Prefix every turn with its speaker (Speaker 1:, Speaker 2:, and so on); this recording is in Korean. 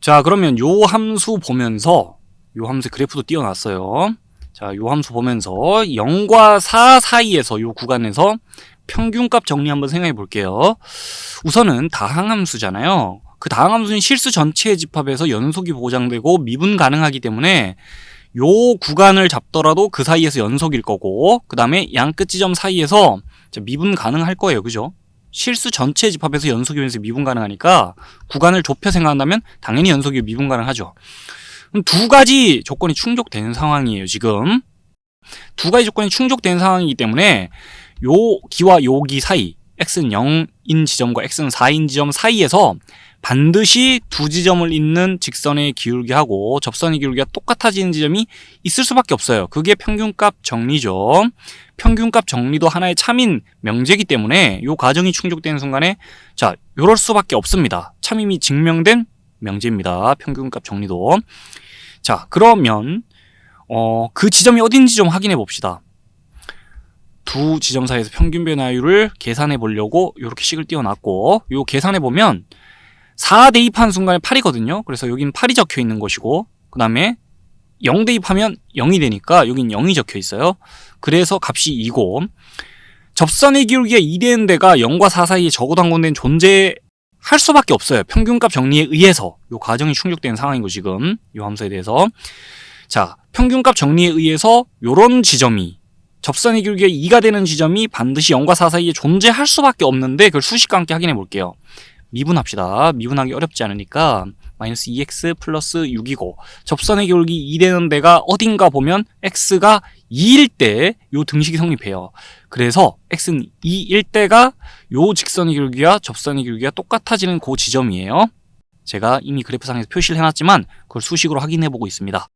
Speaker 1: 자, 그러면 요 함수 보면서 요 함수 그래프도 띄워놨어요. 자, 요 함수 보면서 0과 4 사이에서 요 구간에서 평균값 정리 한번 생각해 볼게요. 우선은 다항함수잖아요. 그 다항함수는 실수 전체의 집합에서 연속이 보장되고 미분 가능하기 때문에 요 구간을 잡더라도 그 사이에서 연속일 거고 그 다음에 양끝 지점 사이에서 자, 미분 가능할 거예요. 그죠? 실수 전체 집합에서 연속이면서 미분 가능하니까 구간을 좁혀 생각한다면 당연히 연속이 미분 가능하죠. 그럼 두 가지 조건이 충족되는 상황이에요, 지금. 두 가지 조건이 충족되는 상황이기 때문에 요 기와 요기 사이, x는 0 인 지점과 x는 4인 지점 사이에서 반드시 두 지점을 잇는 직선의 기울기하고 접선의 기울기가 똑같아지는 지점이 있을 수밖에 없어요. 그게 평균값 정리죠. 평균값 정리도 하나의 참인 명제이기 때문에 요 과정이 충족되는 순간에 자, 요럴 수밖에 없습니다. 참임이 증명된 명제입니다. 평균값 정리도. 자, 그러면 어, 그 지점이 어딘지 좀 확인해 봅시다. 두 지점 사이에서 평균 변화율을 계산해 보려고 이렇게 식을 띄워놨고 요 계산해 보면 4 대입한 순간에 8이거든요. 그래서 여기는 8이 적혀 있는 것이고 그 다음에 0 대입하면 0이 되니까 여긴 0이 적혀 있어요. 그래서 값이 2고 접선의 기울기가 2 되는 데가 0과 4 사이에 적어도 한 군데는 존재할 수밖에 없어요. 평균값 정리에 의해서 요 과정이 충족된 상황이고 지금 요 함수에 대해서 자 평균값 정리에 의해서 요런 지점이 접선의 기울기가 2가 되는 지점이 반드시 0과 4 사이에 존재할 수밖에 없는데 그걸 수식과 함께 확인해 볼게요. 미분합시다. 미분하기 어렵지 않으니까 마이너스 2x 플러스 6이고 접선의 기울기 2 되는 데가 어딘가 보면 x가 2일 때 요 등식이 성립해요. 그래서 x는 2일 때가 요 직선의 기울기와 접선의 기울기가 똑같아지는 그 지점이에요. 제가 이미 그래프상에서 표시를 해놨지만 그걸 수식으로 확인해 보고 있습니다.